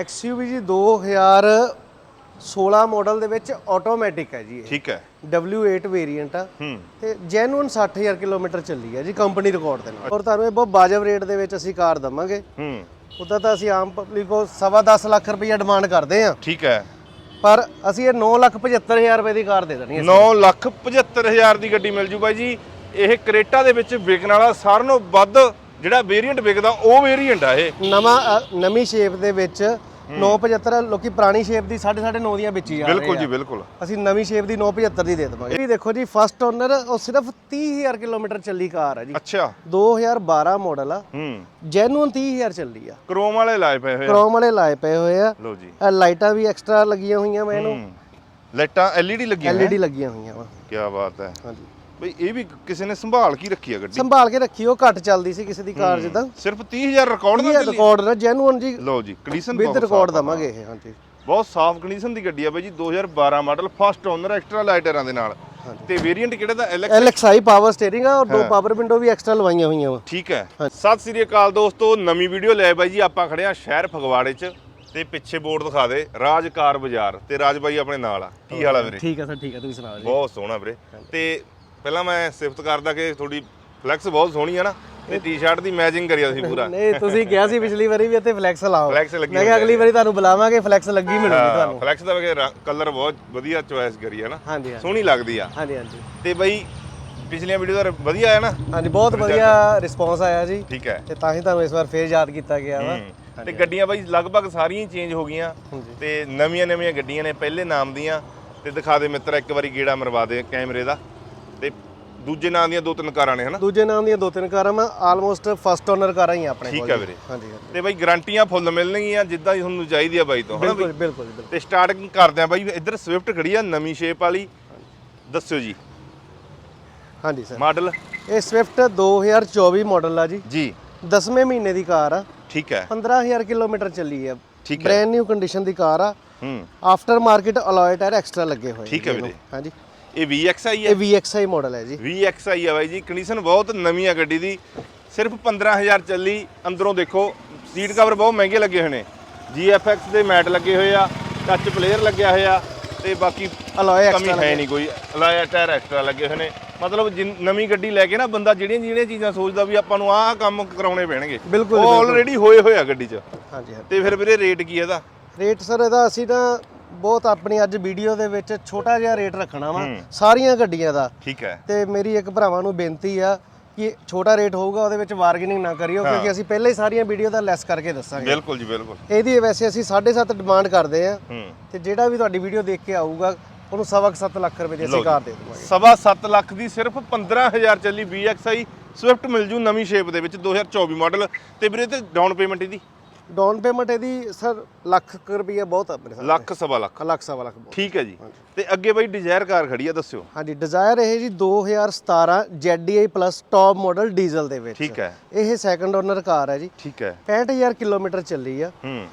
XUV ਜੀ 2016 model ਦੇ ਵਿੱਚ ਆਟੋਮੈਟਿਕ ਹੈ ਜੀ ਇਹ। ਠੀਕ ਹੈ। W8 ਵੇਰੀਐਂਟ ਆ। ਤੇ ਜੈਨੂਨ 60000 ਕਿਲੋਮੀਟਰ ਚੱਲੀ ਹੈ ਜੀ ਕੰਪਨੀ ਰਿਕਾਰਡ ਦੇ ਨਾਲ। ਔਰ ਤੁਹਾਨੂੰ ਇਹ ਬਹੁਤ ਵਾਜਬ ਰੇਟ ਦੇ ਵਿੱਚ ਅਸੀਂ ਕਾਰ ਦਵਾਂਗੇ। ਹੂੰ। ਉਦਾਂ ਤਾਂ ਅਸੀਂ ਆਮ ਪਬਲਿਕ ਕੋ ਸਵਾ ਦਸ ਲੱਖ ਰੁਪਈਆ ਡਿਮਾਂਡ ਕਰਦੇ ਆ ਠੀਕ ਹੈ। ਪਰ ਅਸੀਂ ਇਹ 975000 ਰੁਪਏ ਦੀ ਕਾਰ ਦੇ ਦੇਣੀ ਹੈ 9 ਲੱਖ 75000 ਦੀ ਗੱਡੀ ਮਿਲ ਜੂ ਬਾਈ ਜੀ। ਇਹ ਕਰੇਟਾ ਦੇ ਵਿੱਚ ਵਿਕਣ ਵਾਲਾ ਸਾਰਿਆਂ ਨਾਲੋਂ ਵੱਧ ਜਿਹੜਾ ਵੇਰੀਐਂਟ ਵਿਕਦਾ ਉਹ ਵੇਰੀਐਂਟ ਆ ਇਹ। ਨਵਾਂ ਨਵੀਂ ਸ਼ੇਪ ਦੇ ਵਿੱਚ 975 ਲੋਕੀ ਪੁਰਾਣੀ ਸ਼ੇਪ ਦੀ 9.5 ਦੀਆਂ ਵਿੱਚ ਹੀ ਆ ਰਹੇ ਬਿਲਕੁਲ ਆ। ਜੀ ਬਿਲਕੁਲ। ਅਸੀਂ ਨਵੀਂ ਸ਼ੇਪ ਦੀ 975 ਦੀ ਦੇ ਦੇਵਾਂਗੇ। ਇਹ ਦੇਖੋ ਜੀ ਫਸਟ ਓਨਰ ਉਹ ਸਿਰਫ 30000 ਕਿਲੋਮੀਟਰ ਚੱਲੀ ਕਾਰ ਹੈ ਜੀ। ਅੱਛਾ। 2012 ਮਾਡਲ ਆ। ਹੂੰ। ਜੈਨੂਨ 30000 ਚੱਲੀ ਆ। ਕ੍ਰੋਮ ਵਾਲੇ ਲਾਏ ਪਏ ਹੋਏ ਆ। ਕ੍ਰੋਮ ਵਾਲੇ ਲਾਏ ਪਏ ਹੋਏ ਆ। ਲਓ ਜੀ। ਇਹ ਲਾਈਟਾਂ ਵੀ ਐਕਸਟਰਾ ਲੱਗੀਆਂ ਹੋਈਆਂ ਮੈਂ ਇਹਨੂੰ। ਲਾਈਟਾਂ LED ਲੱਗੀਆਂ LED ਲੱਗੀਆਂ ਹੋਈਆਂ ਵਾ। ਕੀ ਬਾਤ ਹੈ। ਹਾਂਜੀ। ਬਈ ਇਹ ਵੀ ਕਿਸੇ ਨੇ ਸੰਭਾਲ ਕੇ ਰੱਖੀ ਆ ਗੱਡੀ। ਸੰਭਾਲ ਕੇ ਰੱਖੀ ਉਹ ਘੱਟ ਚੱਲਦੀ ਸੀ ਕਿਸੇ ਦੀ ਕਾਰ ਜਿੱਦਾਂ। ਸਿਰਫ 30000 ਰਿਕਾਰਡ ਦਾ ਰਿਕਾਰਡ ਨਾ ਜੈਨੂਨ ਜੀ। ਲਓ ਜੀ ਕੰਡੀਸ਼ਨ ਵਿਦ ਰਿਕਾਰਡ। ਦਵਾਂਗੇ ਇਹ ਹਾਂਜੀ। ਬਹੁਤ ਸਾਫ਼ ਕੰਡੀਸ਼ਨ ਦੀ ਗੱਡੀ ਆ ਬਾਈ ਜੀ 2012 ਮਾਡਲ ਫਸਟ ਓਨਰ ਐਕਸਟਰਾ ਲਾਈਟਰਾਂ ਦੇ ਨਾਲ। ਤੇ ਵੇਰੀਐਂਟ ਕਿਹੜਾ ਦਾ? LXI ਪਾਵਰ ਸਟੀਅਰਿੰਗ ਆ ਔਰ ਦੋ ਪਾਵਰ ਵਿੰਡੋ ਵੀ ਐਕਸਟਰਾ ਲਵਾਈਆਂ ਹੋਈਆਂ ਵਾ। ਠੀਕ ਹੈ। ਸਤਿ ਸ੍ਰੀ ਅਕਾਲ ਦੋਸਤੋ ਨਵੀਂ ਵੀਡੀਓ ਲੈ ਬਾਈ ਜੀ ਆਪਾਂ ਖੜੇ ਆ ਸ਼ਹਿਰ ਫਗਵਾੜੇ 'ਚ। ਤੇ ਪਿੱਛੇ ਬੋਰਡ ਦਿਖਾ ਦੇ ਰਾਜ ਕਾਰ ਬਾਜ਼ਾਰ। ਤੇ ਰਾਜ ਬਾਈ ਆਪਣੇ ਨਾਲ ਆ। ਕੀ ਹਾਲ ਆ ਵੀਰੇ? ਠੀਕ ਆ ਸਰ ਠੀਕ ਆ ਤੁਸੀਂ ਸੁਣਾਓ ਜੀ? ਬਹੁਤ ਸੋਹਣਾ ਵੀਰੇ। ਤੇ ਪਹਿਲਾਂ ਮੈਂ ਸਿਫਤ ਕਰਦਾ ਕਿ ਤੁਹਾਡੀ ਫਲੈਕਸ ਬਹੁਤ ਸੋਹਣੀ ਆ ਨਾ ਤੇ ਟੀ-ਸ਼ਰਟ ਦੀ ਮੈਚਿੰਗ ਕਰਿਆ ਸੀ ਪੂਰਾ। ਨਹੀਂ ਤੁਸੀਂ ਕਿਹਾ ਸੀ ਪਿਛਲੀ ਵਾਰੀ ਵੀ ਇੱਥੇ ਫਲੈਕਸ ਲਾਓ। ਫਲੈਕਸ ਲੱਗੀ ਮੈਂ ਕਿਹਾ ਅਗਲੀ ਵਾਰੀ ਤੁਹਾਨੂੰ ਬੁਲਾਵਾਂਗੇ ਫਲੈਕਸ ਲੱਗੀ ਮਿਲੂਗੀ ਤੁਹਾਨੂੰ। ਫਲੈਕਸ ਦਾ ਵਗੇ ਕਲਰ ਬਹੁਤ ਵਧੀਆ ਚੁਆਇਸ ਕਰੀ ਹੈ ਨਾ। ਹਾਂਜੀ ਸੋਹਣੀ ਲੱਗਦੀ ਆ। ਹਾਂਜੀ ਹਾਂਜੀ। ਤੇ ਬਾਈ ਪਿਛਲੀਆਂ ਵੀਡੀਓ ਦਾ ਵਧੀਆ ਹੈ ਨਾ? ਹਾਂਜੀ ਬਹੁਤ ਵਧੀਆ ਰਿਸਪੌਂਸ ਆਇਆ ਜੀ। ਠੀਕ ਹੈ। ਤੇ ਤਾਂ ਹੀ ਤੁਹਾਨੂੰ ਇਸ ਵਾਰ ਫੇਰ ਯਾਦ ਕੀਤਾ ਗਿਆ ਵਾ। ਹੂੰ। ਤੇ ਗੱਡੀਆਂ ਬਾਈ ਲਗਭਗ ਸਾਰੀਆਂ ਚੇਂਜ ਹੋ ਗਈਆਂ। ਤੇ ਨਵੀਆਂ ਨਵੀਆਂ ਗੱਡੀਆਂ ਨੇ ਪਹਿਲੇ ਨਾਮ ਦੀਆਂ। ਤੇ ਦਿਖਾ ਦੇ ਮਿੱਤਰ ਇੱਕ ਵਾਰੀ ਗੇੜਾ ਮਰਵਾ ਦੇ ਕੈਮਰੇ ਦਾ। ਦੂਜੇ ਨਾਮ ਦੀਆਂ ਦੋ ਤਿੰਨ ਕਾਰਾਂ ਨੇ ਹਨਾ? ਦੂਜੇ ਨਾਮ ਦੀਆਂ ਦੋ ਤਿੰਨ ਕਾਰਾਂ ਮੈਂ ਆਲਮੋਸਟ ਫਸਟ ਓਨਰ ਕਾਰਾਂ ਹੀ ਆ ਆਪਣੇ ਠੀਕ ਆ। ਵੀਰੇ। ਹਾਂਜੀ ਹਾਂਜੀ। ਤੇ ਬਾਈ ਗਾਰੰਟੀਆਂ ਫੁੱਲ ਮਿਲਣਗੀਆਂ ਜਿੱਦਾਂ ਦੀ ਤੁਹਾਨੂੰ ਚਾਹੀਦੀ ਆ ਬਾਈ ਤੋਂ ਹਨਾ ਬਿਲਕੁਲ ਬਿਲਕੁਲ ਬਿਲਕੁਲ। ਤੇ ਸਟਾਰਟਿੰਗ ਕਰਦੇ ਆ ਬਾਈ ਇੱਧਰ ਸਵਿਫਟ ਖੜੀ ਆ ਨਵੀਂ ਸ਼ੇਪ ਵਾਲੀ। ਦੱਸਿਓ ਜੀ। ਹਾਂਜੀ ਸਰ ਮਾਡਲ? ਇਹ ਸਵਿਫਟ 2024 ਮਾਡਲ ਆ ਜੀ। ਜੀ। 10ਵੇਂ ਮਹੀਨੇ ਦੀ ਕਾਰ ਆ। ਠੀਕ ਹੈ। 15000 ਕਿਲੋਮੀਟਰ ਚੱਲੀ ਆ। ਠੀਕ ਹੈ। ਬ੍ਰੈਂਡ ਨਿਊ ਕੰਡੀਸ਼ਨ ਦੀ ਕਾਰ ਆ। ਹੂੰ। After market alloy tyre extra ਲੱਗੇ ਹੋਏ ਠੀਕ ਹੈ। ਵੀਰੇ। ਹਾਂਜੀ। ਇਹ VXI ਹੈ? ਇਹ VXI ਮਾਡਲ ਹੈ ਜੀ। VXI ਆ ਬਾਈ ਜੀ। ਕੰਡੀਸ਼ਨ ਬਹੁਤ ਨਵੀਂ ਆ ਗੱਡੀ ਦੀ। ਸਿਰਫ 15000 ਚੱਲੀ। ਅੰਦਰੋਂ ਦੇਖੋ ਸੀਟ ਕਵਰ ਬਹੁਤ ਮਹਿੰਗੇ ਲੱਗੇ ਹੋਏ ਨੇ। GFX ਦੇ ਮੈਟ ਲੱਗੇ ਹੋਏ ਆ। ਟੱਚ ਪਲੇਅਰ ਲੱਗਿਆ ਹੋਇਆ। ਤੇ ਬਾਕੀ ਅਲੋਏ ਕਮੀ ਐਕਸਟਰਾ ਹੈ ਨਹੀਂ ਕੋਈ। ਅਲਾਇਆ ਟਾਇਰ ਐਕਸਟਰਾ ਲੱਗੇ ਹੋਏ ਨੇ। ਮਤਲਬ ਨਵੀਂ ਗੱਡੀ ਲੈ ਕੇ ਨਾ ਬੰਦਾ ਜਿਹੜੀਆਂ ਜਿਹੜੀਆਂ ਚੀਜ਼ਾਂ ਸੋਚਦਾ ਵੀ ਆਪਾਂ ਨੂੰ ਆਹ ਕੰਮ ਕਰਾਉਣੇ ਪੈਣਗੇ। ਬਿਲਕੁਲ, ਉਹ ਆਲਰੇਡੀ ਹੋਏ ਹੋਏ ਆ ਗੱਡੀ 'ਚ। ਹਾਂਜੀ ਹਾਂਜੀ। ਤੇ ਫਿਰ ਵੀਰੇ ਰੇਟ ਕੀ ਇਹਦਾ? ਰੇਟ ਸਰ ਇਹਦਾ ਅਸੀਂ ਤਾਂ ਬਹੁਤ ਆਪਣੀ ਅੱਜ ਵੀਡੀਓ ਦੇ ਵਿੱਚ ਛੋਟਾ ਜਿਹਾ ਰੇਟ ਰੱਖਣਾ ਵਾ। ਸਾਰੀਆਂ ਗੱਡੀਆਂ ਦਾ। ਠੀਕ ਹੈ। ਤੇ ਮੇਰੀ ਇੱਕ ਭਰਾਵਾਂ ਨੂੰ ਬੇਨਤੀ ਆ ਕਿ ਛੋਟਾ ਰੇਟ ਹੋਊਗਾ ਉਹਦੇ ਵਿੱਚ ਬਾਰਗੇਨਿੰਗ ਨਾ ਕਰਿਓ ਕਿਉਂਕਿ ਅਸੀਂ ਪਹਿਲੇ ਹੀ ਸਾਰੀਆਂ ਵੀਡੀਓ ਦਾ ਲੈਸ ਕਰਕੇ ਦੱਸਾਂਗੇ। ਬਿਲਕੁਲ ਜੀ ਬਿਲਕੁਲ। ਇਹਦੀ ਵੈਸੇ ਅਸੀਂ 7.5 ਡਿਮਾਂਡ ਕਰਦੇ ਆ। ਤੇ ਜਿਹੜਾ ਵੀ ਤੁਹਾਡੀ ਵੀਡੀਓ ਦੇਖ ਕੇ ਆਊਗਾ ਉਹਨੂੰ ਸਵਾ ਕੁ ਸੱਤ ਲੱਖ ਰੁਪਏ ਦੀ ਅਸੀਂ ਕਾਰ ਦੇ ਦੇਵਾਂਗੇ। ਸਵਾ 7 ਲੱਖ ਦੀ ਸਿਰਫ 15000 ਚੱਲੀ VXI ਸਵਿਫਟ ਮਿਲ ਜੂ ਨਵੀਂ ਸ਼ੇਪ ਦੇ ਵਿੱਚ 2024 ਮਾਡਲ ਤੇ ਵੀਰੇ ਤੇ ਡਾਊਨ ਪੇਮੈਂਟ ਇਹਦੀ? ਡਾਊਨ ਪੇਮੈਂਟ ਇਹਦੀ ਸਰ ਲੱਖ ਕੁ ਰੁਪਈਆ ਬਹੁਤ ਆ ਮੇਰੇ ਲੱਖ ਸਵਾ ਲੱਖ। ਲੱਖ ਸਵਾ ਲੱਖ ਬਹੁਤ। ਠੀਕ ਹੈ ਜੀ। ਤੇ ਅੱਗੇ ਬਈ ਡਿਜ਼ਾਇਰ ਕਾਰ ਖੜੀ ਆ ਦੱਸਿਓ। ਹਾਂਜੀ ਡਿਜ਼ਾਇਰ ਇਹ ਜੀ 2017 ZDI plus top model diesel ਦੇ ਵਿੱਚ। ਠੀਕ ਹੈ। ਇਹ ਸੈਕੰਡ ਓਨਰ ਕਾਰ ਹੈ ਜੀ। ਠੀਕ ਹੈ। 65000 ਕਿਲੋਮੀਟਰ ਚੱਲੀ ਆ। ਹੂੰ।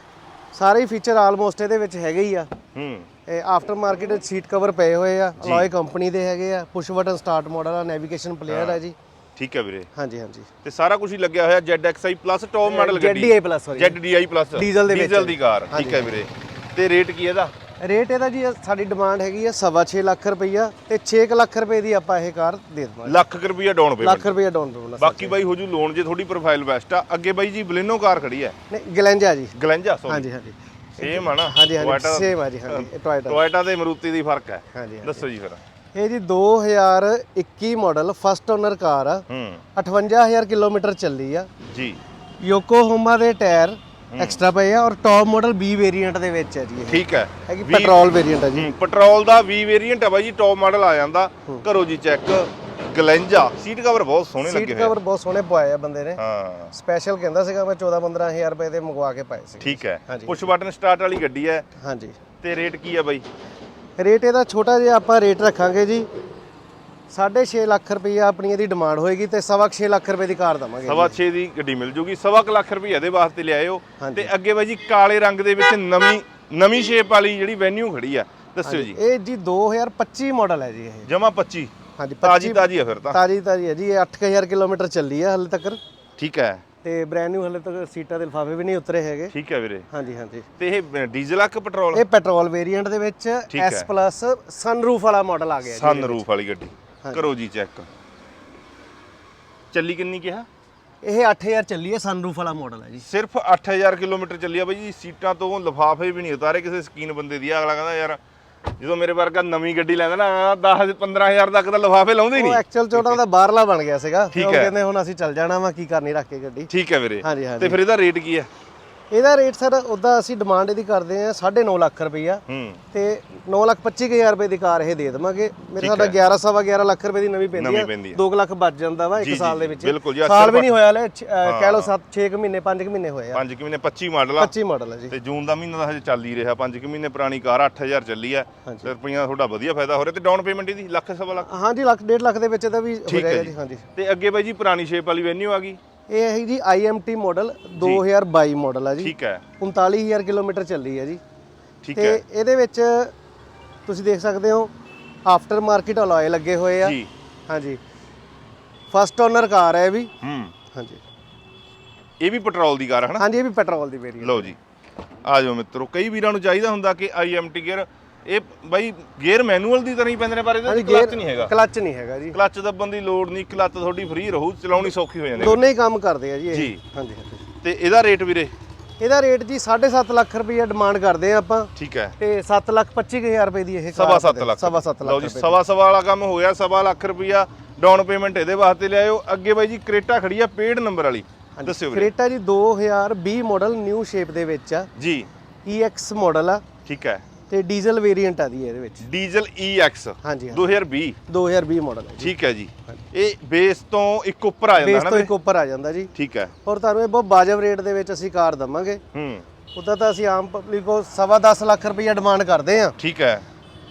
ਸਾਰੇ ਫੀਚਰ ਆਲਮੋਸਟ ਇਹਦੇ ਵਿੱਚ ਹੈਗੇ ਹੀ ਆ। ਹੂੰ। ਇਹ ਆਫਟਰ ਮਾਰਕੀਟ ਸੀਟ ਕਵਰ ਪਏ ਹੋਏ ਆ। ਅਲੋਏ ਕੰਪਨੀ ਦੇ ਹੈਗੇ ਆ। ਪੁਸ਼ ਬਟਨ ਸਟਾਰਟ ਮਾਡਲ ਆ ਨੈਵੀਗੇਸ਼ਨ ਪਲੇਅਰ ਹੈ ਜੀ। ਠੀਕ ਹੈ ਵੀਰੇ। ਹਾਂਜੀ ਹਾਂਜੀ। ਤੇ ਸਾਰਾ ਕੁਝ ਹੀ ਲੱਗਿਆ ਹੋਇਆ ZXI ਪਲੱਸ ਟੌਪ ਮਾਡਲ ਗੱਡੀ। ZDI plus sorry ZDI plus diesel ਦੇ ਵਿੱਚ ਡੀਜ਼ਲ ਦੀ ਕਾਰ। ਠੀਕ ਹੈ ਵੀਰੇ। ਤੇ ਰੇਟ ਕੀ ਇਹਦਾ? ਰੇਟ ਇਹਦਾ ਜੀ ਸਾਡੀ ਡਿਮਾਂਡ ਹੈਗੀ ਆ ਸਵਾ ਛੇ ਲੱਖ ਰੁਪਈਆ ਤੇ 6 ਲੱਖ ਰੁਪਏ ਦੀ ਆਪਾਂ ਇਹ ਕਾਰ ਦੇ ਦੇਵਾਂਗੇ। ਲੱਖ ਰੁਪਈਆ ਡਾਊਨ ਪੇਮੈਂਟ ਲੱਖ ਰੁਪਈਆ ਡਾਊਨ ਪੇਮੈਂਟ ਬਾਕੀ ਬਾਈ ਹੋ ਜੂ ਲੋਨ ਜੇ ਤੁਹਾਡੀ ਪ੍ਰੋਫਾਈਲ ਬੈਸਟ ਆ। ਅੱਗੇ ਬਾਈ ਜੀ ਬਲੇਨੋ ਕਾਰ ਖੜੀ ਹੈ। ਨਹੀਂ ਗਲੈਂਜਾ ਜੀ। ਗਲੈਂਜਾ ਸੌਰੀ ਹਾਂਜੀ ਹਾਂਜੀ। ਸੇਮ ਆ ਨਾ। ਹਾਂਜੀ ਹਾਂਜੀ। ਸੇਮ ਆ ਜੀ ਹਾਂਜੀ। ਟੋਇਟਾ ਟੋਇਟਾ ਤੇ ਮਰੂਤੀ ਦੀ ਫ਼ਰਕ ਹੈ। ਹਾਂਜੀ। ਦੱਸੋ ਜੀ ਫਿਰ। ਇਹ ਜੀ 2021 ਮਾਡਲ ਫਸਟ ਓਨਰ ਕਾਰ ਆ। ਹੂੰ। 58000 ਕਿਲੋਮੀਟਰ ਚੱਲੀ ਆ। ਜੀ। ਯੋਕੋਹਾਮਾ ਦੇ ਟਾਇਰ ਐਕਸਟਰਾ ਪਏ ਆ ਔਰ ਟੌਪ ਮਾਡਲ B ਵੇਰੀਐਂਟ ਦੇ ਵਿੱਚ ਹੈ ਜੀ ਇਹ। ਠੀਕ ਹੈ। ਹੈਗੀ ਪੈਟਰੋਲ ਵੇਰੀਐਂਟ ਹੈ ਜੀ। ਪੈਟਰੋਲ ਦਾ V ਵੇਰੀਐਂਟ ਹੈ ਬਾਈ ਜੀ ਟੌਪ ਮਾਡਲ ਆ ਜਾਂਦਾ। ਕਰੋ ਜੀ ਚੈੱਕ ਗਲੈਂਜਾ ਸੀਟ ਕਵਰ ਬਹੁਤ ਸੋਹਣੇ ਸੀਟ ਲੱਗੇ ਹੋਏ ਕਵਰ ਬਹੁਤ ਸੋਹਣੇ ਪਵਾਏ ਆ ਬੰਦੇ ਨੇ। ਹਾਂ। ਸਪੈਸ਼ਲ ਕਹਿੰਦਾ ਸੀਗਾ ਮੈਂ 14 15000 ਰੁਪਏ ਦੇ ਮੰਗਵਾ ਕੇ ਪਾਏ ਸੀ ਠੀਕ ਹੈ। ਹਾਂਜੀ। ਪੁਸ਼ ਬਟਨ ਸਟਾਰਟ ਵਾਲੀ ਗੱਡੀ ਹੈ। ਹਾਂਜੀ। ਤੇ ਰੇਟ ਕੀ ਹੈ ਬਾਈ? ਰੇਟ ਇਹਦਾ ਛੋਟਾ ਜਿਹਾ ਆਪਾਂ ਰੇਟ ਰੱਖਾਂਗੇ ਜੀ। 6.5 ਲੱਖ ਰੁਪਈਆ ਆਪਣੀ ਇਹਦੀ ਡਿਮਾਂਡ ਹੋਏਗੀ ਤੇ ਸਵਾ ਕੁ ਛੇ ਲੱਖ ਰੁਪਏ ਦੀ ਕਾਰ ਦਵਾਂਗੇ ਸਵਾ 6 ਦੀ ਗੱਡੀ ਮਿਲ ਜੂਗੀ ਸਵਾ ਕੁ ਲੱਖ ਰੁਪਏ ਇਹਦੇ ਵਾਸਤੇ ਲਿਆਇਓ। ਤੇ ਅੱਗੇ ਬਾਈ ਜੀ ਕਾਲੇ ਰੰਗ ਦੇ ਵਿੱਚ ਨਵੀਂ ਨਵੀਂ ਸ਼ੇਪ ਵਾਲੀ ਜਿਹੜੀ ਵੈਨਿਊ ਖੜੀ ਆ ਦੱਸਿਓ ਜੀ। ਇਹ ਜੀ 2025 ਮਾਡਲ ਹੈ ਜੀ ਇਹ। ਜਮਾ 25 ਹਾਂਜੀ ਤਾਜੀ ਤਾਜੀ ਆ ਫਿਰ ਤਾਂ। ਤਾਜੀ ਤਾਜੀ ਹੈ ਜੀ ਇਹ 8000 ਕਿਲੋਮੀਟਰ ਚੱਲੀ ਹੈ ਹਾਲੇ ਤੱਕ ਠੀਕ ਹੈ। ਤੇ ਬ੍ਰੈਂਡ ਨਿਊ ਹਲੇ ਤੱਕ ਸੀਟਾਂ ਦੇ ਲਿਫਾਫੇ ਵੀ ਨਹੀਂ ਉਤਰੇ ਹੈਗੇ। ਠੀਕ ਹੈ ਵੀਰੇ। ਹਾਂਜੀ ਹਾਂਜੀ। ਤੇ ਇਹ ਡੀਜ਼ਲ ਆ ਕਿ ਪੈਟਰੋਲ ਇਹ ਪੈਟਰੋਲ ਵੇਰੀਐਂਟ ਦੇ ਵਿੱਚ। S ਪਲੱਸ ਸਨਰੂਫ ਵਾਲਾ ਮਾਡਲ ਆ ਗਿਆ ਜੀ ਸਨ ਰੂਫ ਵਾਲੀ ਗੱਡੀ। ਕਰੋ ਜੀ ਚੈੱਕ ਚੱਲੀ ਕਿੰਨੀ ਕਿਹਾ? ਇਹ 8000 ਚੱਲੀ ਹੈ ਸਨਰੂਫ ਵਾਲਾ ਮਾਡਲ ਹੈ ਜੀ। ਸਿਰਫ 8000 ਕਿਲੋਮੀਟਰ ਚੱਲੀ ਆ ਬਾਈ ਜੀ ਸੀਟਾਂ ਤੋਂ ਲਿਫਾਫੇ ਵੀ ਨਹੀਂ ਉਤਾਰੇ ਕਿਸੇ ਸਕੀਨ ਬੰਦੇ ਦੀ। ਅਗਲਾ ਕਹਿੰਦਾ ਯਾਰ ਜਦੋਂ ਮੇਰੇ ਵਰਗਾ ਨਵੀਂ ਗੱਡੀ ਲੈਂਦਾ ਨਾ 10 15000 ਤੱਕ ਤਾਂ ਲਿਫਾਫੇ ਲਾਉਂਦੇ ਹੀ ਉਹ ਨਹੀਂ। ਐਕਚੁਅਲ ਚ ਉਹਨਾਂ ਦਾ ਬਾਹਰਲਾ ਬਣ ਗਿਆ ਸੀਗਾ। ਠੀਕ ਉਹ ਹੈ। ਕਹਿੰਦੇ ਹੁਣ ਅਸੀਂ ਚੱਲ ਜਾਣਾ ਵਾ ਕੀ ਕਰਨੀ ਰੱਖ ਕੇ ਗੱਡੀ। ਠੀਕ ਹੈ ਵੀਰੇ। ਹਾਂਜੀ ਹਾਂਜੀ। ਤੇ ਫਿਰ ਇਹਦਾ ਰੇਟ ਕੀ ਹੈ? ਇਹਦਾ ਰੇਟ ਸਰ ਉਦਾਂ ਅਸੀਂ ਡਿਮਾਂਡ ਇਹਦੀ ਕਰਦੇ ਆ 9.5 ਲੱਖ ਰੁਪਈਆ। ਤੇ 9 ਲੱਖ 25000 ਰੁਪਏ ਦੀ ਕਾਰ ਇਹ ਦੇ ਦੇਵਾਂਗੇ। ਮੇਰੇ ਸਾਡਾ 11 ਸਵਾ 11 ਲੱਖ ਰੁਪਏ ਦੀ ਨਵੀਂ ਪੈਂਦੀ ਹੈ। 2 ਲੱਖ ਬਚ ਜਾਂਦਾ ਵਾ ਇੱਕ ਸਾਲ ਦੇ ਵਿੱਚ। ਸਾਲ ਵੀ ਨਹੀਂ ਹੋਇਆ ਲੈ ਕਹਿ ਲਓ 7 6 ਮਹੀਨੇ 5 ਮਹੀਨੇ ਹੋਏ ਆ। 5 ਕਿਵੇਂ 25 ਮਾਡਲ ਆ। 25 ਮਾਡਲ ਹੈ ਜੀ। ਤੇ ਜੂਨ ਦਾ ਮਹੀਨਾ ਤਾਂ ਹਜੇ ਚੱਲ ਹੀ ਰਿਹਾ। 5 ਕਿ ਮਹੀਨੇ ਪੁਰਾਣੀ ਕਾਰ 8000 ਚੱਲੀ ਤੇ ਰੁਪਈਆ ਤੁਹਾਡਾ ਵਧੀਆ ਫਾਇਦਾ ਹੋ ਰਿਹਾ। ਤੇ ਡਾਊਨ ਪੇਮੈਂਟ ਇਹਦੀ ਲੱਖ ਸਵਾ ਲੱਖ? ਹਾਂਜੀ ਲੱਖ 1.5 ਲੱਖ ਦੇ ਵਿੱਚ ਇਹਦਾ ਵੀ ਹੋ ਜਾਏਗਾ। ਜੀ। ਹਾਂਜੀ। ਤੇ ਅੱਗੇ ਬਾਈ ਜੀ ਪੁਰਾਣੀ ਸ਼ੇਪ ਵਾਲੀ ਵੈਨਿਊ ਆ ਗਈ। ਇਹ ਹੈ ਜੀ IMT ਮਾਡਲ 2022 ਮਾਡਲ ਹੈ ਜੀ। ਠੀਕ ਹੈ। 39000 ਕਿਲੋਮੀਟਰ ਚੱਲੀ ਹੈ ਜੀ। ਠੀਕ ਤੇ ਹੈ। ਇਹਦੇ ਵਿੱਚ ਤੁਸੀਂ ਦੇਖ ਸਕਦੇ ਹੋ ਆਫਟਰ ਮਾਰਕੀਟ ਅਲੋਏ ਲੱਗੇ ਹੋਏ ਆ। ਜੀ। ਹਾਂਜੀ। ਫਸਟ ਓਨਰ ਕਾਰ ਹੈ ਇਹ ਵੀ। ਹੂੰ। ਹਾਂਜੀ। ਇਹ ਵੀ ਪੈਟਰੋਲ ਦੀ ਕਾਰ ਹੈ ਹਾਂਜੀ ਇਹ ਵੀ ਪੈਟਰੋਲ ਦੀ ਵੇਰੀਐਂਟ ਲਓ ਜੀ। ਆ ਜਾਓ ਮਿੱਤਰੋ ਕਈ ਵੀਰਾਂ ਨੂੰ ਚਾਹੀਦਾ ਹੁੰਦਾ ਕਿ ਆਈਐਮਟੀ ਗੇਅਰ ਇਹ ਬਾਈ ਗੇਅਰ ਮੈਨੂਅਲ ਦੀ ਤਰ੍ਹਾਂ ਹੀ ਪੈਂਦੇ ਨੇ ਪਰ ਇਹਦੇ ਵਿੱਚ ਕਲੱਚ ਨਹੀਂ ਹੈਗਾ। ਕਲੱਚ ਨਹੀਂ ਹੈਗਾ ਜੀ। ਕਲੱਚ ਦੱਬਣ ਦੀ ਲੋੜ ਨਹੀਂ ਕਲੱਚ ਤੁਹਾਡੀ ਫ੍ਰੀ ਰਹੂ ਚਲਾਉਣੀ ਸੌਖੀ ਹੋ ਜਾਂਦੀ ਦੋਨੇ ਹੀ ਕੰਮ ਕਰਦੇ ਆ ਜੀ ਇਹ। ਜੀ। ਹਾਂਜੀ ਤੇ ਇਹਦਾ ਰੇਟ ਵੀਰੇ? ਇਹਦਾ ਰੇਟ ਜੀ 7.5 ਲੱਖ ਰੁਪਏ ਡਿਮਾਂਡ ਕਰਦੇ ਆ ਆਪਾਂ। ਠੀਕ ਹੈ। ਤੇ 7 ਲੱਖ 25000 ਰੁਪਏ ਦੀ ਇਹ ਸਵਾ ਕਾਰ 7 ਲੱਖ। ਸਵਾ 7 ਲਓ ਲੱਖ ਜੀ ਰੁਪਏ ਸਵਾ ਸਵਾ ਵਾਲਾ ਕੰਮ ਹੋ ਗਿਆ ਸਵਾ ਲੱਖ ਰੁਪਈਆ ਡਾਊਨ ਪੇਮੈਂਟ ਇਹਦੇ ਵਾਸਤੇ ਲਿਆਇਓ। ਅੱਗੇ ਬਾਈ ਜੀ ਕ੍ਰੇਟਾ ਖੜੀ ਆ ਪੇਡ ਨੰਬਰ ਵਾਲੀ। ਦੱਸਿਓ ਵੀਰੇ। ਕ੍ਰੇਟਾ ਜੀ 2020 ਮਾਡਲ ਨਿਊ ਸ਼ੇਪ ਦੇ ਵਿੱਚ ਆ। ਜੀ। EX ਮਾਡਲ ਆ। ਠੀਕ ਹੈ। ਤੇ ਡੀਜ਼ਲ ਵੇਰੀਐਂਟ ਆ ਦੀ ਇਹਦੇ ਵਿੱਚ। ਡੀਜ਼ਲ EX ਹਾਂਜੀ ਹਾਂ 2020 2020 ਮਾਡਲ ਹੈ ਠੀਕ ਹੈ ਜੀ। ਇਹ ਬੇਸ ਤੋਂ ਇੱਕ ਉੱਪਰ ਆ ਜਾਂਦਾ ਬੇਸ ਹੈ ਤੋਂ ਨਾ ਇੱਕ ਉੱਪਰ ਆ ਜਾਂਦਾ ਜੀ। ਠੀਕ ਹੈ। ਔਰ ਤੁਹਾਨੂੰ ਇਹ ਬਹੁਤ ਵਾਜਬ ਰੇਟ ਦੇ ਵਿੱਚ ਅਸੀਂ ਕਾਰ ਦਵਾਂਗੇ। ਹੂੰ। ਉਦਾਂ ਤਾਂ ਅਸੀਂ ਆਮ ਪਬਲਿਕ ਕੋ ਸਵਾ ਦਸ ਲੱਖ ਰੁਪਈਆ ਡਿਮਾਂਡ ਕਰਦੇ ਆ ਠੀਕ ਹੈ।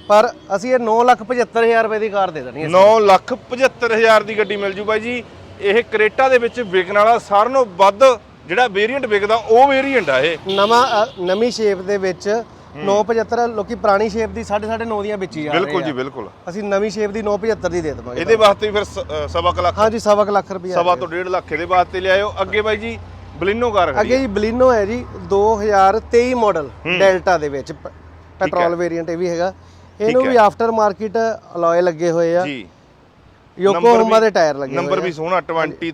ਪਰ ਅਸੀਂ ਇਹ 9 ਲੱਖ 75000 ਰੁਪਏ ਦੀ ਕਾਰ ਦੇ ਦੇਣੀ ਹੈ 9 ਲੱਖ 75000 ਦੀ ਗੱਡੀ ਮਿਲ ਜੂ ਬਾਈ ਜੀ। ਇਹ ਕ੍ਰੇਟਾ ਦੇ ਵਿੱਚ ਵਿਕਣ ਵਾਲਾ ਸਾਰਿਆਂ ਨਾਲੋਂ ਵੱਧ ਜਿਹੜਾ ਵੇਰੀਐਂਟ ਵਿਕਦਾ ਉਹ ਵੇਰੀਐਂਟ ਆ ਇਹ। ਨਵਾਂ ਨਵੀਂ ਸ਼ੇਪ ਦੇ ਵਿੱਚ 975 ਲੋਕੀ ਪੁਰਾਣੀ ਸ਼ੇਪ ਦੀ 9.5 ਦੀਆਂ ਵਿੱਚ ਹੀ ਆ ਰਹੇ ਬਿਲਕੁਲ ਆ। ਜੀ ਬਿਲਕੁਲ। ਅਸੀਂ ਨਵੀਂ ਸ਼ੇਪ ਦੀ 975 ਦੀ ਦੇ ਦੇਵਾਂਗੇ ਇਹਦੇ ਵਾਸਤੇ ਫਿਰ ਸਵਾ ਕੁ ਲੱਖ। ਹਾਂਜੀ ਸਵਾ ਕੁ ਲੱਖ ਰੁਪਈਆ ਸਵਾ ਤੋਂ 1.5 ਲੱਖ ਇਹਦੇ ਵਾਸਤੇ ਲਿਆਇਓ। ਅੱਗੇ ਬਾਈ ਜੀ ਬਲਿਨੋ ਕਾਰ ਖੜੀ ਅੱਗੇ ਜੀ ਬਲੀਨੋ ਹੈ ਜੀ 2023 ਮਾਡਲ ਡੈਲਟਾ ਦੇ ਵਿੱਚ। ਪੈਟਰੋਲ ਵੇਰੀਐਂਟ ਇਹ ਵੀ ਹੈਗਾ। ਇਹਨੂੰ ਵੀ ਆਫਟਰ ਮਾਰਕੀਟ ਅਲੋਏ ਲੱਗੇ ਹੋਏ ਆ। ਜੀ। ਯੋਕੋਹਾਮਾ ਦੇ ਟਾਇਰ ਲੱਗੇ ਨੰਬਰ ਵੀ ਸੋਹਣਾ 2030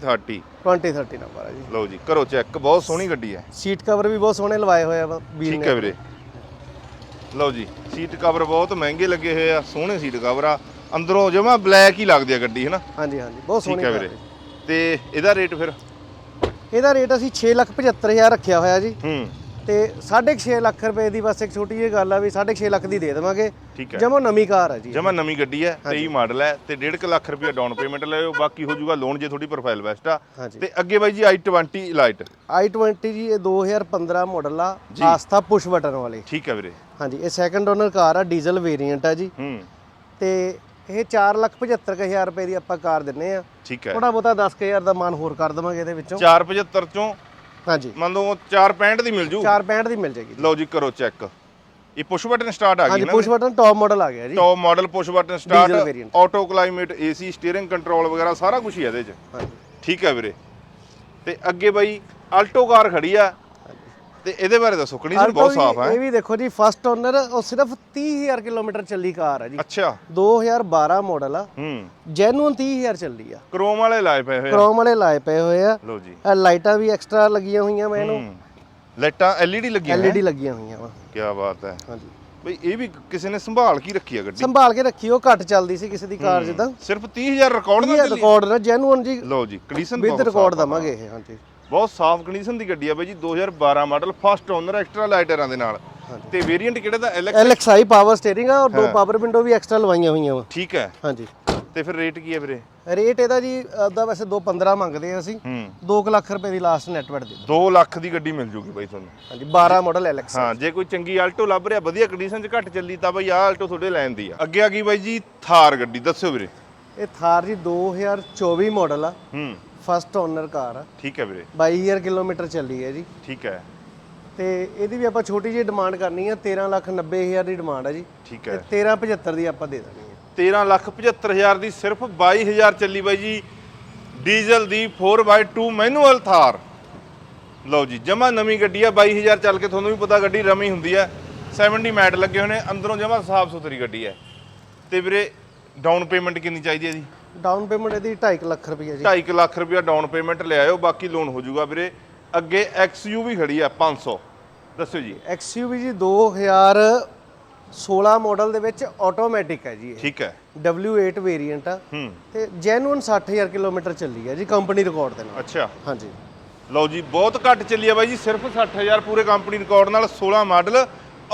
20 30 ਨੰਬਰ ਹੈ ਜੀ। ਲਓ ਜੀ ਕਰੋ ਚੈੱਕ ਬਹੁਤ ਸੋਹਣੀ ਗੱਡੀ ਹੈ। ਸੀਟ ਕਵਰ ਵੀ ਬਹੁਤ ਸੋਹਣੇ ਲਵਾਏ ਹੋਏ ਆ ਵੀਰ ਠੀਕ ਨੇ ਹੈ ਵੀਰੇ। ਲਓ ਜੀ ਸੀਟ ਕਵਰ ਬਹੁਤ ਮਹਿੰਗੇ ਲੱਗੇ ਹੋਏ ਆ ਸੋਹਣੇ ਸੀਟ ਕਵਰ ਆ। ਅੰਦਰੋਂ ਜਮਾ ਬਲੈਕ ਹੀ ਲੱਗਦੀ ਆ ਗੱਡੀ ਹੈ ਨਾ ਹਾਂਜੀ ਹਾਂਜੀ ਬਹੁਤ ਠੀਕ ਸੋਹਣੀ ਹੈ। ਵੀਰੇ। ਤੇ ਇਹਦਾ ਰੇਟ ਫਿਰ? ਇਹਦਾ ਰੇਟ ਅਸੀਂ 6 ਲੱਖ 75000 ਰੱਖਿਆ ਹੋਇਆ ਜੀ। ਹੂੰ। ਤੇ 6.5 ਲੱਖ ਰੁਪਏ ਦੀ ਬਸ ਇੱਕ ਛੋਟੀ ਜਿਹੀ ਗੱਲ ਆ ਵੀ 6.5 ਲੱਖ ਦੀ ਦੇ ਦੇਵਾਂਗੇ। ਠੀਕ ਹੈ। ਜਮੋ ਨਵੀਂ ਕਾਰ ਹੈ ਜੀ ਜਮਾ ਨਵੀਂ ਗੱਡੀ ਹੈ 23 ਮਾਡਲ ਹੈ ਤੇ 1.5 ਲੱਖ ਰੁਪਏ ਡਾਊਨ ਪੇਮੈਂਟ ਲਿਓ ਬਾਕੀ ਹੋ ਜਾਊਗਾ ਲੋਨ ਜੇ ਤੁਹਾਡੀ ਪ੍ਰੋਫਾਈਲ ਵੈਸਟ ਆ। ਹਾਂਜੀ। ਤੇ ਅੱਗੇ ਬਾਈ ਜੀ i20 ਲਾਈਟ i20 ਜੀ ਇਹ 2015 ਮਾਡਲ ਆ ਆਸਥਾ ਪੁਸ਼ ਬਟਨ ਵਾਲੀ। ਠੀਕ ਹੈ ਵੀਰੇ। ਹਾਂਜੀ ਇਹ ਸੈਕੰਡ ਓਨਰ ਕਾਰ ਆ ਡੀਜ਼ਲ ਵੇਰੀਐਂਟ ਆ ਜੀ। ਹੂੰ। ਤੇ ਇਹ 475000 ਰੁਪਏ ਦੀ ਆਪਾਂ ਕਾਰ ਦਿੰਨੇ ਆ। ਠੀਕ ਹੈ। ਥੋੜਾ ਬਹੁਤਾ 10000 ਦਾ ਮਾਨ ਹੋਰ ਕਰ ਦਵਾਂਗੇ ਇਹਦੇ ਵਿੱਚੋਂ। 475 ਚੋਂ ਹਾਂਜੀ। ਮੰਨ ਲਓ 465 ਦੀ ਮਿਲ ਜੂ। 465 ਦੀ ਮਿਲ ਜਾਏਗੀ। ਲਓ ਜੀ ਕਰੋ ਚੈੱਕ ਇਹ ਪੁਸ਼ ਬਟਨ ਸਟਾਰਟ ਆ ਗਈ ਹਾਂਜੀ ਨਾ ਪੁਸ਼ ਬਟਨ ਟੌਪ ਮਾਡਲ ਆ ਗਿਆ ਜੀ। Top model push button start. Auto climate AC steering control ਵਗੈਰਾ ਸਾਰਾ ਕੁਝ ਹੀ ਹੈ ਇਹਦੇ 'ਚ। ਹਾਂਜੀ। ਠੀਕ ਹੈ ਵੀਰੇ। ਤੇ ਅੱਗੇ ਬਾਈ ਆਲਟੋ ਕਾਰ ਖੜੀ ਆ। ਤੇ ਇਹਦੇ ਬਾਰੇ ਦੱਸੋ ਕੰਡੀਸ਼ਨ ਬਹੁਤ ਸਾਫ਼ ਹੈ। ਇਹ ਵੀ ਦੇਖੋ ਜੀ ਫਸਟ ਓਨਰ ਉਹ ਸਿਰਫ 30000 ਕਿਲੋਮੀਟਰ ਚੱਲੀ ਕਾਰ ਆ ਜੀ। ਅੱਛਾ। 2012 ਮਾਡਲ ਆ। ਹੂੰ। ਜੈਨੂਨ 30000 ਚੱਲੀ ਆ। ਕ੍ਰੋਮ ਵਾਲੇ ਲਾਏ ਪਏ ਹੋਏ ਆ। ਕ੍ਰੋਮ ਵਾਲੇ ਲਾਏ ਪਏ ਹੋਏ ਆ। ਲਓ ਜੀ। ਇਹ ਲਾਈਟਾਂ ਵੀ ਐਕਸਟਰਾ ਲੱਗੀਆਂ ਹੋਈਆਂ ਮੈਂ ਇਹਨੂੰ। ਹੂੰ। ਲਾਈਟਾਂ LED ਲੱਗੀਆਂ ਨੇ LED ਲੱਗੀਆਂ ਹੋਈਆਂ ਵਾ। ਕੀ ਬਾਤ ਹੈ। ਹਾਂਜੀ। ਬਈ ਇਹ ਵੀ ਕਿਸੇ ਨੇ ਸੰਭਾਲ ਕੀ ਰੱਖੀ ਆ ਗੱਡੀ? ਸੰਭਾਲ ਕੇ ਰੱਖੀ ਉਹ ਘੱਟ ਚੱਲਦੀ ਸੀ ਕਿਸੇ ਦੀ ਕਾਰ ਜਿੱਦਾਂ। ਸਿਰਫ 30000 ਰਿਕਾਰਡ ਦਾ ਰਿਕਾਰਡ ਨਾ ਜੈਨੂਨ ਜੀ। ਲਓ ਜੀ ਕੰਡੀਸ਼ਨ ਵਿਦ ਬਹੁਤ ਰਿਕਾਰਡ ਸਾਫ਼ ਆ। ਦਵਾਂਗੇ ਇਹ ਹਾਂਜੀ। ਬਹੁਤ ਸਾਫ਼ ਕੰਡੀਸ਼ਨ ਦੀ ਗੱਡੀ ਆ ਬਾਈ ਜੀ 2012 ਮਾਡਲ ਫਸਟ ਓਨਰ ਐਕਸਟਰਾ ਲਾਈਟਰਾਂ ਦੇ ਨਾਲ। ਤੇ ਵੇਰੀਐਂਟ ਕਿਹੜਾ ਦਾ? LXI ਪਾਵਰ ਸਟੀਅਰਿੰਗ ਆ ਔਰ ਦੋ ਪਾਵਰ ਵਿੰਡੋ ਵੀ ਐਕਸਟਰਾ ਲਵਾਈਆਂ ਹੋਈਆਂ ਵਾ। ਠੀਕ ਹੈ। ਹਾਂਜੀ। ਤੇ ਫਿਰ ਰੇਟ ਕੀ ਹੈ ਵੀਰੇ? ਰੇਟ ਇਹਦਾ ਜੀ ਉਹਦਾ ਵੈਸੇ 215 ਮੰਗਦੇ ਆ ਅਸੀਂ। ਹੂੰ। 2 ਲੱਖ ਰੁਪਏ ਦੀ ਲਾਸਟ ਨੈਟਵਰਕ ਦੇ 2 ਲੱਖ ਦੀ ਗੱਡੀ ਮਿਲ ਜੂਗੀ ਬਾਈ ਤੁਹਾਨੂੰ। ਹਾਂਜੀ 12 ਮਾਡਲ LX ਹਾਂ ਜੇ ਕੋਈ ਚੰਗੀ ਆਲਟੋ ਲੱਭ ਰਿਹਾ ਵਧੀਆ ਕੰਡੀਸ਼ਨ 'ਚ ਘੱਟ ਚੱਲੀ ਤਾਂ ਬਾਈ ਆਹ ਆਲਟੋ ਤੁਹਾਡੇ ਲੈਣ ਦੀ ਆ। ਅੱਗੇ ਆ ਗਈ ਬਾਈ ਜੀ ਥਾਰ ਗੱਡੀ ਦੱਸਿਓ ਵੀਰੇ। ਇਹ ਥਾਰ ਜੀ 2024 ਮਾਡਲ ਆ। ਹੂੰ। ਫਸਟ ਓਨਰ ਕਾਰ ਆ ਠੀਕ ਹੈ ਵੀਰੇ। 22000 ਕਿਲੋਮੀਟਰ ਚੱਲੀ ਹੈ ਜੀ। ਠੀਕ ਹੈ। ਤੇ ਇਹਦੀ ਵੀ ਆਪਾਂ ਛੋਟੀ ਜਿਹੀ ਡਿਮਾਂਡ ਕਰਨੀ ਆ 13 ਲੱਖ 90 ਹਜ਼ਾਰ ਦੀ ਡਿਮਾਂਡ ਆ ਜੀ। ਠੀਕ ਤੇ ਹੈ। 1375 ਦੀ ਆਪਾਂ ਦੇ ਦੇਣੀ ਹੈ 13 ਲੱਖ 75000 ਦੀ ਸਿਰਫ 22000 ਚੱਲੀ ਬਾਈ ਜੀ। ਡੀਜ਼ਲ ਦੀ 4x2 ਮੈਨੂਅਲ ਥਾਰ। ਲਓ ਜੀ ਜਮਾ ਨਵੀਂ ਗੱਡੀ ਆ 22000 ਚੱਲ ਕੇ ਤੁਹਾਨੂੰ ਵੀ ਪਤਾ ਗੱਡੀ ਰਮੀ ਹੁੰਦੀ ਆ। 70 ਮੈਟ ਲੱਗੇ ਨੇ ਅੰਦਰੋਂ ਜਮਾ ਸਾਫ਼ ਸੁਥਰੀ ਗੱਡੀ ਹੈ ਤੇ ਵੀਰੇ ਡਾਊਨ ਪੇਮੈਂਟ ਕਿੰਨੀ ਚਾਹੀਦੀ ਹੈ ਜੀ? ਡਾਊਨ ਪੇਮੈਂਟ ਇਹਦੀ 2.5 ਲੱਖ ਰੁਪਏ ਜੀ। 2.5 ਲੱਖ ਰੁਪਇਆ ਡਾਊਨ ਪੇਮੈਂਟ ਲੈ ਆਇਓ ਬਾਕੀ ਲੋਨ ਹੋ ਜਾਊਗਾ ਵੀਰੇ। ਅੱਗੇ XU ਵੀ ਖੜੀ ਆ 500 ਦੱਸਿਓ ਜੀ। XUV ਜੀ 2016 ਮਾਡਲ ਦੇ ਵਿੱਚ ਆਟੋਮੈਟਿਕ ਹੈ ਜੀ ਇਹ। ਠੀਕ ਹੈ। W8 ਵੇਰੀਐਂਟ ਆ। ਤੇ ਜੈਨੂਨ 60000 ਕਿਲੋਮੀਟਰ ਚੱਲੀ ਹੈ ਜੀ ਕੰਪਨੀ ਰਿਕਾਰਡ ਦੇ ਨਾਲ। ਅੱਛਾ। ਹਾਂਜੀ। ਲਓ ਜੀ ਬਹੁਤ ਘੱਟ ਚੱਲੀ ਆ ਬਾਈ ਜੀ ਸਿਰਫ 60000 ਪੂਰੇ ਕੰਪਨੀ ਰਿਕਾਰਡ ਨਾਲ 16 model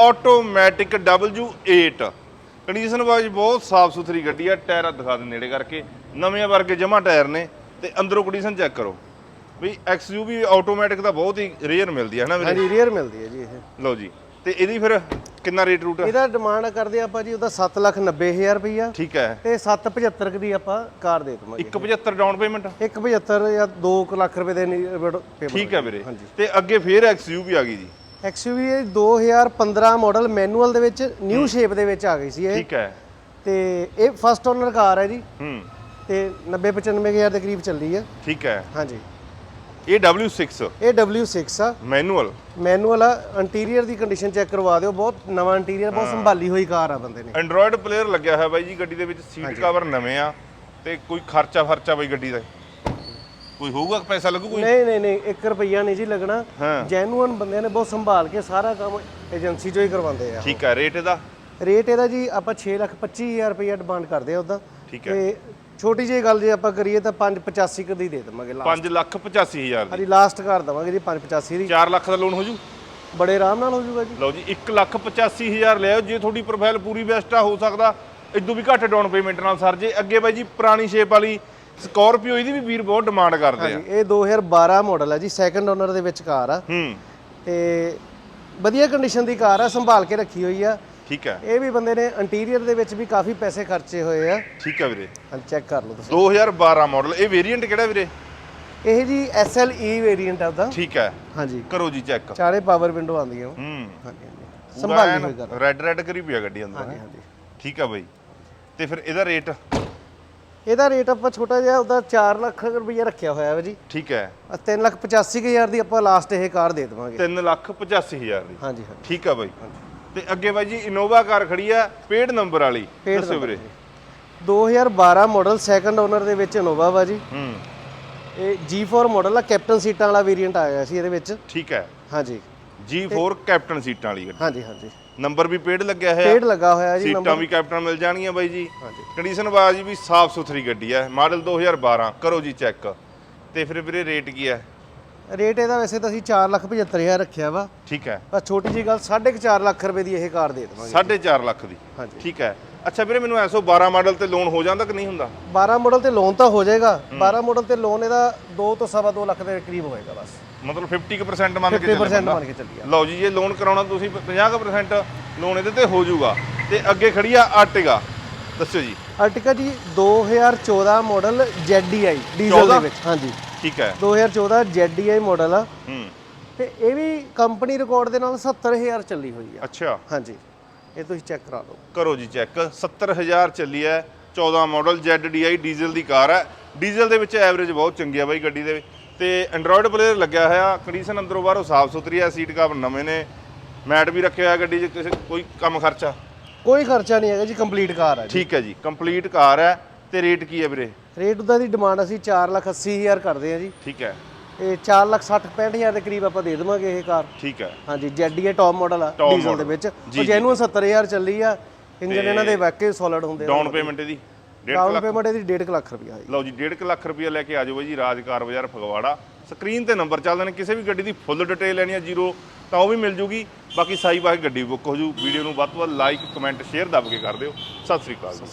automatic W8 condition wise ਬਹੁਤ ਸਾਫ਼ ਸੁਥਰੀ ਗੱਡੀ ਆ ਟਾਇਰ ਦਿਖਾ ਦੇ ਨੇੜੇ ਕਰਕੇ। ਨਵੇਂ ਵਰਗੇ ਜਮਾ ਟਾਇਰ ਨੇ ਤੇ ਅੰਦਰੋਂ ਕੰਡੀਸ਼ਨ ਚੈੱਕ ਕਰੋ। ਵੀ XUV ਆਟੋਮੈਟਿਕ ਤਾਂ ਬਹੁਤ ਹੀ ਰੇਅਰ ਮਿਲਦੀ ਹੈ ਨਾ ਵੀਰੇ? ਹਾਂਜੀ ਰੀਅਰ ਮਿਲਦੀ ਹੈ ਜੀ ਇਹ। ਲਓ ਜੀ ਤੇ ਇਹਦੀ ਫਿਰ ਕਿੰਨਾ ਰੇਟ ਰੂਟ ਇਹਦਾ ਡਿਮਾਂਡ ਕਰਦੇ ਆਪਾਂ ਜੀ ਉਹਦਾ 790000 ਰੁਪਈਆ। ਠੀਕ ਹੈ। ਤੇ 775 ਕੁ ਦੀ ਆਪਾਂ ਕਾਰ ਦੇ ਦਵਾਂਗੇ। 175 ਡਾਊਨ ਪੇਮੈਂਟ 175 ਜਾਂ 2 ਲੱਖ ਰੁਪਏ ਦੇ ਪੇਮੈਂਟ ਠੀਕ ਹੈ ਵੀਰੇ। ਤੇ ਅੱਗੇ ਫੇਰ XUV ਆ ਗਈ ਜੀ। XUV ਇਹ 2015 ਮਾਡਲ ਮੈਨੂਅਲ ਦੇ ਵਿੱਚ ਨਿਊ ਸ਼ੇਪ ਦੇ ਵਿੱਚ ਆ ਗਈ ਸੀ ਇਹ। ਠੀਕ ਹੈ। ਤੇ ਇਹ ਫਸਟ ਓਨਰ ਕਾਰ ਹੈ ਜੀ। ਹੂੰ। ਤੇ 90 95000 ਦੇ ਕਰੀਬ ਚੱਲੀ ਆ ਠੀਕ ਹੈ। ਹਾਂਜੀ। ਇਹ W6 ਇਹ W6 ਆ। ਮੈਨੂਅਲ ਮੈਨੂਅਲ ਆ। ਇੰਟੀਰੀਅਰ ਦੀ ਕੰਡੀਸ਼ਨ ਚੈੱਕ ਕਰਵਾ ਦਿਓ। ਬਹੁਤ ਨਵਾਂ ਇੰਟੀਰੀਅਰ ਬਹੁਤ ਸੰਭਾਲੀ ਹੋਈ ਕਾਰ ਆ ਬੰਦੇ ਨੇ। ਐਂਡਰੋਇਡ ਪਲੇਅਰ ਲੱਗਿਆ ਹੋਇਆ ਬਾਈ ਜੀ ਗੱਡੀ ਦੇ ਵਿੱਚ ਸੀਟ ਕਵਰ ਨਵੇਂ ਆ ਤੇ ਕੋਈ ਖਰਚਾ ਫਰਚਾ ਬਾਈ ਗੱਡੀ ਦਾ। ਕੋਈ ਹੋਊਗਾ ਪੈਸਾ ਲੱਗੂ ਕੋਈ? ਨਹੀਂ ਨਹੀਂ ਨਹੀਂ 1 ਰੁਪਈਆ ਨਹੀਂ ਜੀ ਲੱਗਣਾ। ਜੈਨੂਅਨ ਬੰਦੇ ਨੇ ਬਹੁਤ ਸੰਭਾਲ ਕੇ ਸਾਰਾ ਕੰਮ ਏਜੰਸੀ ਚੋਂ ਹੀ ਕਰਵਾਉਂਦੇ ਆ। ਠੀਕ ਹੈ ਰੇਟ ਇਹਦਾ? ਰੇਟ ਇਹਦਾ ਜੀ ਆਪਾਂ 6 ਲੱਖ 25000 ਰੁਪਈਆ ਡਿਮਾਂਡ ਕਰਦੇ ਆ ਉਹਦਾ ਠੀਕ ਹੈ ਤੇ ਛੋਟੀ ਜਿਹੀ ਗੱਲ ਜੇ ਆਪਾਂ ਕਰੀਏ ਤਾਂ 585 ਕੁ ਦੀ ਦੇ ਦੇਵਾਂਗੇ ਲਾਸਟ 5 ਲੱਖ 85 ਹਜ਼ਾਰ ਦੀ। ਹਾਂਜੀ ਲਾਸਟ ਕਰ ਦਵਾਂਗੇ ਜੀ 585 ਦੀ। 4 ਲੱਖ ਦਾ ਲੋਨ ਹੋ ਜੂ? ਬੜੇ ਆਰਾਮ ਨਾਲ ਹੋ ਜਾਊਗਾ ਜੀ। ਲਓ ਜੀ 1 ਲੱਖ 85 ਹਜ਼ਾਰ ਲਿਆਓ ਜੇ ਤੁਹਾਡੀ ਪ੍ਰੋਫਾਈਲ ਪੂਰੀ ਬੈਸਟ ਆ ਹੋ ਸਕਦਾ ਇਦੋਂ ਵੀ ਘੱਟ ਡਾਊਨ ਪੇਮੈਂਟ ਨਾਲ ਸਰ ਜੇ। ਅੱਗੇ ਬਾਈ ਜੀ ਪੁਰਾਣੀ ਸ਼ੇਪ ਵਾਲੀ ਸਕਾਰਪੀਓ ਇਹਦੀ ਵੀ ਵੀਰ ਬਹੁਤ ਡਿਮਾਂਡ ਕਰਦੇ ਆ। ਹਾਂਜੀ ਇਹ 2012 ਮਾਡਲ ਹੈ ਜੀ ਸੈਕੰਡ ਓਨਰ ਦੇ ਵਿੱਚ ਕਾਰ ਆ। ਹੂੰ। ਤੇ ਵਧੀਆ ਕੰਡੀਸ਼ਨ ਦੀ ਕਾਰ ਆ ਸੰਭਾਲ ਕੇ ਰੱਖੀ ਹੋਈ ਆ। ਠੀਕ ਹੈ ਇਹ ਵੀ ਬੰਦੇ ਨੇ ਇੰਟੀਰੀਅਰ ਦੇ ਵਿੱਚ ਵੀ ਕਾਫੀ ਪੈਸੇ ਖਰਚੇ ਹੋਏ ਆ। ਠੀਕ ਹੈ ਵੀਰੇ। ਹਾਂ ਚੈੱਕ ਕਰ ਲਓ ਤੁਸੀਂ। 2012 ਮਾਡਲ ਇਹ ਵੇਰੀਐਂਟ ਕਿਹੜਾ ਵੀਰੇ? ਇਹ ਜੀ SLE ਵੇਰੀਐਂਟ ਆ ਉਹਦਾ। ਠੀਕ ਹੈ ਹਾਂਜੀ। ਕਰੋ ਜੀ ਚੈੱਕ ਚਾਰੇ ਪਾਵਰ ਵਿੰਡੋ ਆਉਂਦੀਆਂ। ਹੂੰ। ਹਾਂਜੀ ਹਾਂਜੀ। ਸੰਭਾਲੀ ਹੋਈ ਕਾਰ। ਰੈੱਡ ਰੈੱਡ ਕਰੀ ਪਿਆ ਗੱਡੀ ਅੰਦਰ। ਹਾਂਜੀ ਹਾਂਜੀ। ਠੀਕ ਆ ਬਾਈ। ਤੇ ਫਿਰ ਇਹਦਾ ਰੇਟ ਇਹਦਾ ਰੇਟ ਆਪਾਂ ਛੋਟਾ ਜਿਹਾ ਉਹਦਾ 4 ਲੱਖ ਰੁਪਈਆ ਰੱਖਿਆ ਹੋਇਆ ਵਾ ਜੀ। ਠੀਕ ਹੈ। 3 ਲੱਖ 85 ਕੁ ਹਜ਼ਾਰ ਦੀ ਆਪਾਂ ਲਾਸਟ ਇਹ ਕਾਰ ਦੇ ਦੇਵਾਂਗੇ। 3 ਲੱਖ 85 ਹਜ਼ਾਰ ਦੀ। ਹਾਂਜੀ ਹਾਂਜੀ। ਠੀਕ ਆ ਬਾਈ। ਤੇ ਅੱਗੇ ਬਾਈ ਜੀ ਇਨੋਵਾ ਕਾਰ ਖੜੀ ਆ ਪੇਡ ਨੰਬਰ ਵਾਲੀ। ਦੱਸੋ ਵੀਰੇ। 2012 ਮਾਡਲ ਸੈਕੰਡ ਓਨਰ ਦੇ ਵਿੱਚ ਇਨੋਵਾ ਵਾ ਜੀ। ਹੂੰ। ਇਹ G4 ਮਾਡਲ ਆ ਕੈਪਟਨ ਸੀਟਾਂ ਵਾਲਾ ਵੇਰੀਐਂਟ ਆਇਆ ਸੀ ਇਹਦੇ ਵਿੱਚ। ਠੀਕ ਹੈ। ਹਾਂਜੀ। G4 ਕੈਪਟਨ ਸੀਟਾਂ ਵਾਲੀ ਗੱਡੀ। ਹਾਂਜੀ ਹਾਂਜੀ। ਨੰਬਰ ਵੀ ਪੇਡ ਲੱਗਿਆ ਹੋਇਆ। ਪੇਡ ਲੱਗਾ ਹੋਇਆ ਜੀ ਸੀਟਾਂ ਵੀ ਕੈਪਟਨ ਮਿਲ ਜਾਣਗੀਆਂ ਬਾਈ ਜੀ। ਹਾਂਜੀ ਕੰਡੀਸ਼ਨ ਬਾਜੀ ਵੀ ਸਾਫ਼ ਸੁਥਰੀ ਗੱਡੀ ਹੈ। ਮਾਡਲ 2012 ਕਰੋ ਜੀ ਚੈੱਕ। ਤੇ ਫਿਰ ਵੀਰੇ ਰੇਟ ਕੀ ਹੈ? ਰੇਟ ਇਹਦਾ ਵੈਸੇ ਤਾਂ ਅਸੀਂ 4 ਲੱਖ 75 ਹਜ਼ਾਰ ਰੱਖਿਆ ਵਾ। ਠੀਕ ਹੈ। ਪਰ ਛੋਟੀ ਜੀ ਗੱਲ 4.5 ਲੱਖ ਰੁਪਏ ਦੀ ਇਹ ਕਾਰ ਦੇ ਦੇਵਾਂਗੇ। 4.5 ਲੱਖ ਦੀ। ਹਾਂਜੀ। ਠੀਕ ਹੈ। ਅੱਛਾ ਵੀਰੇ ਮੈਨੂੰ ਐਸੋ 12 ਮਾਡਲ ਤੇ ਲੋਨ ਹੋ ਜਾਂਦਾ ਕਿ ਨਹੀਂ ਹੁੰਦਾ? 12 ਮਾਡਲ ਤੇ ਲੋਨ ਤਾਂ ਹੋ ਜਾਏਗਾ। 12 ਮਾਡਲ ਤੇ ਲੋਨ ਇਹਦਾ 2 ਤੋਂ ਸਵਾ 2 ਲੱਖ ਦੇ ਕਰੀਬ ਹੋਏਗਾ ਬਸ। ਮਤਲਬ 50% ਮੰਨ ਕੇ 50% ਚੱਲੋ ਮੰਨ ਕੇ ਚੱਲੀਏ ਲਓ ਜੀ ਜੇ ਲੋਨ ਕਰਾਉਣਾ ਤੁਸੀਂ 50% ਲੋਨ ਇਹਦੇ ਤੇ ਹੋ ਜਾਊਗਾ। ਤੇ ਅੱਗੇ ਖੜੀ ਆ ਆਰਟਿਗਾ ਦੱਸਿਓ ਜੀ। ਅਰਟਿਕਾ ਜੀ 2014 ਮਾਡਲ ZDI ਡੀਜ਼ਲ 14? ਦੇ ਵਿੱਚ ਹਾਂਜੀ। ਠੀਕ ਹੈ। 2014 ZDI ਮਾਡਲ ਆ। ਹੂੰ। ਤੇ ਇਹ ਵੀ ਕੰਪਨੀ ਰਿਕਾਰਡ ਦੇ ਨਾਲ 70000 ਚੱਲੀ ਹੋਈ ਆ। ਅੱਛਾ। ਹਾਂਜੀ। ਇਹ ਤੁਸੀਂ ਚੈੱਕ ਕਰਾ ਲਓ। ਕਰੋ ਜੀ ਚੈੱਕ 70000 ਚੱਲੀ ਹੈ। 14 ਮਾਡਲ ZDI ਡੀਜ਼ਲ ਦੀ ਕਾਰ ਹੈ। ਡੀਜ਼ਲ ਦੇ ਵਿੱਚ ਐਵਰੇਜ ਬਹੁਤ ਚੰਗੀ ਆ ਬਾਈ ਗੱਡੀ ਦੇ। ਵਿੱਚ ਤੇ ਐਂਡਰੋਇਡ ਪਲੇਅਰ ਲੱਗਿਆ ਹੋਇਆ ਕੰਡੀਸ਼ਨ ਅੰਦਰੋਂ ਬਾਹਰੋਂ ਸਾਫ਼ ਸੁਥਰੀ ਹੈ ਸੀਟ ਕਵਰ ਨਵੇਂ ਨੇ ਮੈਟ ਵੀ ਰੱਖਿਆ ਹੋਇਆ ਗੱਡੀ 'ਚ ਕਿਸੇ ਕੋਈ ਕੰਮ ਖਰਚਾ? ਕੋਈ ਖਰਚਾ ਨਹੀਂ ਹੈਗਾ ਜੀ ਕੰਪਲੀਟ ਕਾਰ ਆ ਜੀ। ਠੀਕ ਹੈ ਜੀ ਕੰਪਲੀਟ ਕਾਰ ਹੈ ਤੇ ਰੇਟ ਕੀ ਹੈ ਵੀਰੇ? ਰੇਟ ਉਹਦਾ ਦੀ ਡਿਮਾਂਡ ਅਸੀਂ 4 ਲੱਖ 80 ਹਜ਼ਾਰ ਕਰਦੇ ਆ ਜੀ। ਠੀਕ ਹੈ। ਇਹ 4 ਲੱਖ 60 65 ਹਜ਼ਾਰ ਦੇ ਕਰੀਬ ਆਪਾਂ ਦੇ ਦੇਵਾਂਗੇ ਇਹ ਕਾਰ। ਠੀਕ ਹੈ। ਹਾਂਜੀ ZDI ਟੌਪ ਮਾਡਲ ਆ ਡੀਜ਼ਲ। ਦੇ ਵਿੱਚ। ਉਹ ਜੈਨੂਅਨ 70000 ਚੱਲੀ ਆ। ਇੰਜਨ ਇਹਨਾਂ ਦੇ ਵਾਕਈ ਸੋਲਿਡ ਹੁੰਦੇ ਆ। ਡਾਊਨ ਪੇਮੈਂਟ ਇਹਦੀ? ਡਾਊਨ ਪੇਮੈਂਟ ਇਹਦੀ 1.5 ਲੱਖ ਰੁਪਇਆ ਜੀ ਲਓ ਜੀ 1.5 ਲੱਖ ਰੁਪਏ ਲੈ ਕੇ ਆ ਜਾਓ ਬਾਈ ਜੀ ਰਾਜਕਾਰ ਬਾਜ਼ਾਰ ਫਗਵਾੜਾ। ਸਕਰੀਨ ਤੇ ਨੰਬਰ ਚੱਲਦੇ ਨੇ ਕਿਸੇ ਵੀ ਗੱਡੀ ਦੀ ਫੁੱਲ ਡਿਟੇਲ ਲੈਣੀ ਹੈ ਜ਼ੀਰੋ ਤਾਂ ਉਹ ਵੀ ਮਿਲ ਜੂਗੀ। ਬਾਕੀ ਸਾਈ ਬਾਕੀ ਗੱਡੀ ਬੁੱਕ ਹੋ ਜੂ। ਵੀਡੀਓ ਨੂੰ ਵੱਧ ਤੋਂ ਵੱਧ ਲਾਈਕ ਕਮੈਂਟ ਸ਼ੇਅਰ ਦੱਬ ਕੇ ਕਰ ਦਿਓ। ਸਤਿ ਸ੍ਰੀ ਅਕਾਲ ਜੀ।